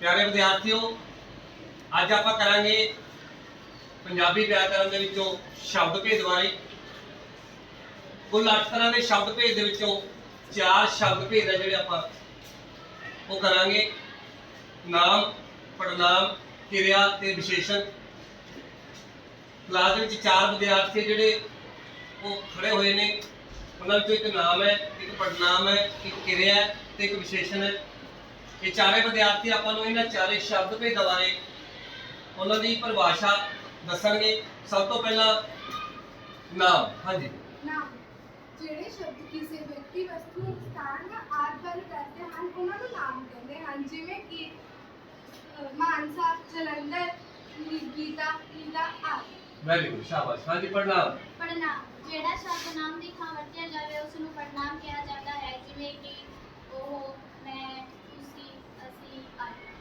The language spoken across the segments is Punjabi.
ਪਿਆਰੇ ਵਿਦਿਆਰਥੀਓ, ਅੱਜ ਆਪਾਂ ਕਰਾਂਗੇ ਪੰਜਾਬੀ ਵਿਆਕਰਣ ਦੇ ਵਿੱਚੋਂ ਸ਼ਬਦ ਭੇਦ ਬਾਰੇ। ਕੁੱਲ 8 ਤਰ੍ਹਾਂ ਦੇ ਸ਼ਬਦ ਭੇਦ ਦੇ ਵਿੱਚੋਂ ਚਾਰ ਸ਼ਬਦ ਭੇਦ ਆ ਜਿਹੜੇ ਆਪਾਂ ਉਹ ਕਰਾਂਗੇ। ਨਾਮ ਪੜਨਾਮ ਕਿਰਿਆ ਤੇ ਵਿਸ਼ੇਸ਼ਣ। ਕਲਾਸ ਦੇ ਵਿੱਚ ਚਾਰ ਵਿਦਿਆਰਥੀ ਜਿਹੜੇ ਉਹ ਖੜੇ ਹੋਏ ਨੇ। ਉਹਨਾਂ ਵਿੱਚੋਂ ਇੱਕ ਨਾਮ ਹੈ, ਇੱਕ ਪੜਨਾਮ ਹੈ, ਇੱਕ ਕਿਰਿਆ ਹੈ ਤੇ ਇੱਕ ਵਿਸ਼ੇਸ਼ਣ ਹੈ। ਇਹ ਚਾਰੇ ਵਿਦਿਆਰਥੀ ਆਪਾਂ ਨੂੰ ਇਹਨਾਂ ਚਾਰੇ ਸ਼ਬਦ ਭੇਦਾਂ ਬਾਰੇ ਉਹਨਾਂ ਦੀ ਪਰਿਭਾਸ਼ਾ ਦੱਸਣਗੇ। ਸਭ ਤੋਂ ਪਹਿਲਾਂ ਨਾਮ। ਹਾਂਜੀ। ਨਾਮ। ਜਿਹੜੇ ਸ਼ਬਦ ਕਿਸੇ ਵਿਅਕਤੀ ਵਸਤੂ ਸਥਾਨ ਆਦਿ ਬਾਰੇ ਦੱਸਦੇ ਹਨ ਉਹਨਾਂ ਨੂੰ ਨਾਮ ਕਹਿੰਦੇ ਹਨ। ਜਿਵੇਂ ਕਿ ਮਾਨਸਾ ਜਲੰਧਰ ਗੀਤਾ ਲੀਲਾ ਆਦਿ। ਵੈਰੀ ਗੁੱਡ ਸ਼ਾਬਾਸ਼। ਹਾਂਜੀ ਪੜਨਾਮ ਪੜਨਾਮ ਜਿਹੜਾ ਸ਼ਬਦ ਨਾਮ ਦੀ ਥਾਂ ਵਰਤਿਆ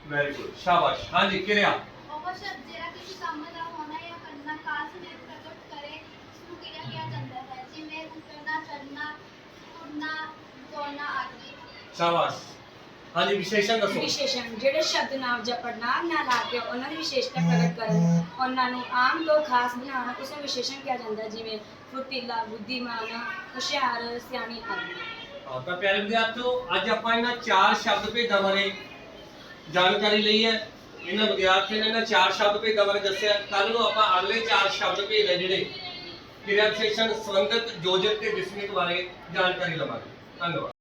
ਵੈਰੀ ਗੁੱਡ ਸ਼ਾਬਾਸ਼ ਹਾਂਜੀ ਕਿਰਿਆ ਉਹ ਸ਼ਬਦ ਜਿਹੜਾ ਕਿਸੇ ਕੰਮ ਦਾ ਹੋਣਾ ਜਾਂ ਕਰਨਾ ਖਾਸ ਨੇ ਪ੍ਰਗਟ ਕਰੇ ਉਸ ਨੂੰ ਕਿਰਿਆ ਕਿਹਾ ਜਾਂਦਾ ਹੈ? ਜਿਵੇਂ ਉਤਰਨਾ ਚੜਨਾ ਤੁਰਨਾ ਦੌੜਨਾ ਆਦਿ। ਸ਼ਾਬਾਸ਼ ਹਾਂਜੀ ਵਿਸ਼ੇਸ਼ਣ ਦੱਸੋ। ਵਿਸ਼ੇਸ਼ਣ ਜਿਹੜੇ ਸ਼ਬਦ ਨਾਮ ਜਾਂ ਪੜਨਾਮ ਨਾਲ ਲਾ ਕੇ ਉਹਨਾਂ ਦੀ ਵਿਸ਼ੇਸ਼ਤਾ ਪ੍ਰਗਟ ਕਰਨ ਉਹਨਾਂ ਨੂੰ ਆਮ ਤੋਂ ਖਾਸ ਬਣਾਉਣ ਉਸ ਨੂੰ ਵਿਸ਼ੇਸ਼ਣ ਕਿਹਾ ਜਾਂਦਾ ਹੈ, ਜਿਵੇਂ ਫੁਰਤੀਲਾ ਬੁੱਧੀਮਾਨ ਹੁਸ਼ਿਆਰ ਸਿਆਣੀ ਆਦਿ। ਤਾਂ ਪਿਆਰੇ ਵਿਦਿਆਰਥੀਓ ਅੱਜ ਆਪਾਂ ਇਹਨਾਂ ਚਾਰ ਸ਼ਬਦ ਭੇਦਾਂ ਬਾਰੇ ਜਾਣਕਾਰੀ ਲਈ ਹੈ। ਇਹਨਾਂ ਵਿਦਿਆਰਥੀਆਂ ਨੇ ਇਹਨਾਂ ਚਾਰ ਸ਼ਬਦ ਭੇਦਾਂ ਬਾਰੇ ਦੱਸਿਆ। ਕੱਲ ਨੂੰ ਆਪਾਂ ਅਗਲੇ ਚਾਰ ਸ਼ਬਦ ਭੇਦ ਹੈ ਜਿਹੜੇ। ਕਿਰਿਆ ਵਿਸ਼ੇਸ਼ਣ ਸੰਬੰਧਿਤ ਯੋਜਕ ਤੇ ਵਿਸਮਿਤ ਬਾਰੇ ਜਾਣਕਾਰੀ ਲਵਾਂਗੇ। ਧੰਨਵਾਦ।